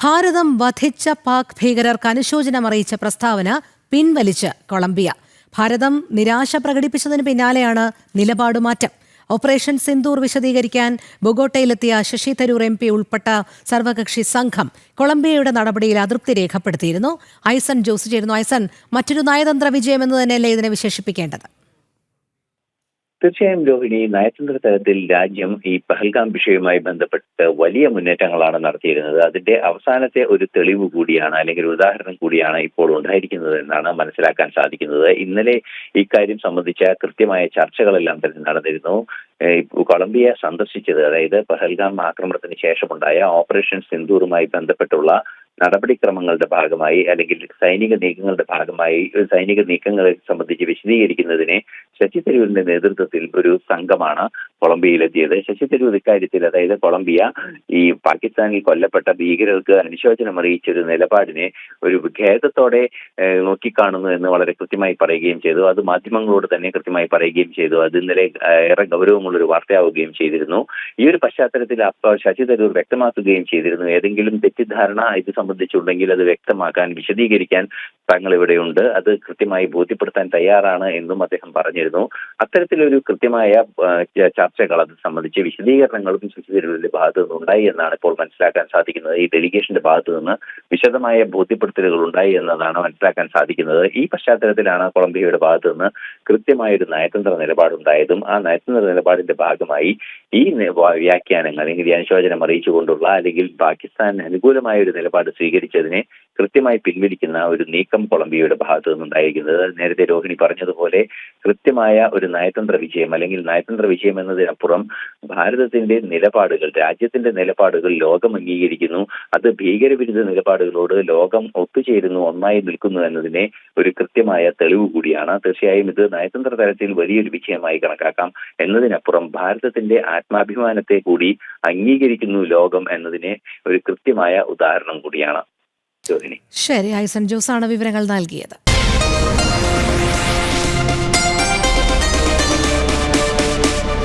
ഭാരതം വധിച്ച പാക് ഭീകരർക്ക് അനുശോചനം അറിയിച്ച പ്രസ്താവന പിൻവലിച്ച് കൊളംബിയ. ഭാരതം നിരാശ പ്രകടിപ്പിച്ചതിന് പിന്നാലെയാണ് നിലപാട് മാറ്റം. ഓപ്പറേഷൻ സിന്ദൂർ വിശദീകരിക്കാൻ ബൊഗോട്ടയിലെത്തിയ ശശി തരൂർ എം പി ഉൾപ്പെട്ട സർവകക്ഷി സംഘം കൊളംബിയയുടെ നടപടിയിൽ അതൃപ്തി രേഖപ്പെടുത്തിയിരുന്നു. ഐസൺ ജോസ് ചേരുന്നു. ഐസൺ മറ്റൊരു നയതന്ത്ര വിജയം എന്ന് തന്നെയല്ലേ ഇതിനെ വിശേഷിപ്പിക്കേണ്ടത്? തീർച്ചയായും രോഹിണി നയതന്ത്ര തലത്തിൽ രാജ്യം ഈ പഹൽഗാം വിഷയവുമായി ബന്ധപ്പെട്ട് വലിയ മുന്നേറ്റങ്ങളാണ് നടത്തിയിരുന്നത്. അതിന്റെ അവസാനത്തെ ഒരു തെളിവ് കൂടിയാണ് അല്ലെങ്കിൽ ഉദാഹരണം കൂടിയാണ് ഇപ്പോൾ ഉണ്ടായിരിക്കുന്നത് എന്നാണ് മനസ്സിലാക്കാൻ സാധിക്കുന്നത്. ഇന്നലെ ഇക്കാര്യം സംബന്ധിച്ച കൃത്യമായ ചർച്ചകളെല്ലാം തന്നെ നടന്നിരുന്നു. കൊളംബിയ സന്ദർശിച്ചത് അതായത് പഹൽഗാം ആക്രമണത്തിന് ശേഷമുണ്ടായ ഓപ്പറേഷൻ സിന്ദൂറുമായി ബന്ധപ്പെട്ടുള്ള നടപടിക്രമങ്ങളുടെ ഭാഗമായി അല്ലെങ്കിൽ സൈനിക നീക്കങ്ങളുടെ ഭാഗമായി സൈനിക നീക്കങ്ങളെ സംബന്ധിച്ച് വിശദീകരിക്കുന്നതിന് ശശി തരൂരിന്റെ നേതൃത്വത്തിൽ ഒരു സംഘമാണ് കൊളംബിയയിലെത്തിയത് ശശി തരൂർ ഇക്കാര്യത്തിൽ അതായത് കൊളംബിയ ഈ പാകിസ്ഥാനിൽ കൊല്ലപ്പെട്ട ഭീകരർക്ക് അനുശോചനം അറിയിച്ച ഒരു നിലപാടിനെ ഒരു ഖേദത്തോടെ നോക്കിക്കാണുന്നു എന്ന് വളരെ കൃത്യമായി പറയുകയും ചെയ്തു. അത് മാധ്യമങ്ങളോട് തന്നെ കൃത്യമായി പറയുകയും ചെയ്തു. അത് ഇന്നലെ ഏറെ ഗൗരവമുള്ള ഒരു വാർത്തയാവുകയും ചെയ്തിരുന്നു. ഈ ഒരു പശ്ചാത്തലത്തിൽ അപ്പോൾ ശശി തരൂർ വ്യക്തമാക്കുകയും ചെയ്തിരുന്നു. ഏതെങ്കിലും തെറ്റിദ്ധാരണ ഇത് സംബന്ധിച്ചുണ്ടെങ്കിൽ അത് വ്യക്തമാക്കാൻ വിശദീകരിക്കാൻ തങ്ങൾ ഇവിടെയുണ്ട് അത് കൃത്യമായി ബോധ്യപ്പെടുത്താൻ തയ്യാറാണ് എന്നും അദ്ദേഹം പറഞ്ഞിരുന്നു. അത്തരത്തിലൊരു കൃത്യമായ ചർച്ചകൾ അത് സംബന്ധിച്ച് വിശദീകരണങ്ങളും ശശി ഭാഗത്തു നിന്ന് ഉണ്ടായി എന്നാണ് ഇപ്പോൾ മനസ്സിലാക്കാൻ സാധിക്കുന്നത്. ഈ ഡെലിഗേഷന്റെ ഭാഗത്തു നിന്ന് വിശദമായ ബോധ്യപ്പെടുത്തലുകൾ ഉണ്ടായി എന്നതാണ് മനസ്സിലാക്കാൻ സാധിക്കുന്നത്. ഈ പശ്ചാത്തലത്തിലാണ് കൊളംബിയയുടെ ഭാഗത്തു നിന്ന് കൃത്യമായ ഒരു നയതന്ത്ര നിലപാടുണ്ടായതും ആ നയതന്ത്ര നിലപാടിന്റെ ഭാഗമായി ഈ വ്യാഖ്യാനങ്ങൾ അല്ലെങ്കിൽ അനുശോചനം അറിയിച്ചുകൊണ്ടുള്ള അല്ലെങ്കിൽ പാകിസ്ഥാൻ അനുകൂലമായ ഒരു നിലപാട് സ്വീകരിച്ചതിനെ കൃത്യമായി പിൻവലിക്കുന്ന ഒരു നീക്കം കൊളംബിയയുടെ ഭാഗത്തു നിന്നുണ്ടായിരിക്കുന്നത്. നേരത്തെ രോഹിണി പറഞ്ഞതുപോലെ കൃത്യമായ ഒരു നയതന്ത്ര വിജയം അല്ലെങ്കിൽ നയതന്ത്ര വിജയം എന്നതിനപ്പുറം ഭാരതത്തിന്റെ നിലപാടുകൾ രാജ്യത്തിന്റെ നിലപാടുകൾ ലോകം അംഗീകരിക്കുന്നു. അത് ഭീകരവിരുദ്ധ നിലപാടുകളോട് ലോകം ഒത്തുചേരുന്നു ഒന്നായി നിൽക്കുന്നു എന്നതിനെ ഒരു കൃത്യമായ തെളിവ് കൂടിയാണ്. തീർച്ചയായും ഇത് നയതന്ത്ര തലത്തിൽ വലിയൊരു വിജയമായി കണക്കാക്കാം. എന്നതിനപ്പുറം ഭാരതത്തിന്റെ ആത്മാഭിമാനത്തെ കൂടി അംഗീകരിക്കുന്നു ലോകം എന്നതിനെ ഒരു കൃത്യമായ ഉദാഹരണം കൂടിയാണ്. ശരി ഐസൻ ആണ് വിവരങ്ങൾ നൽകിയത്.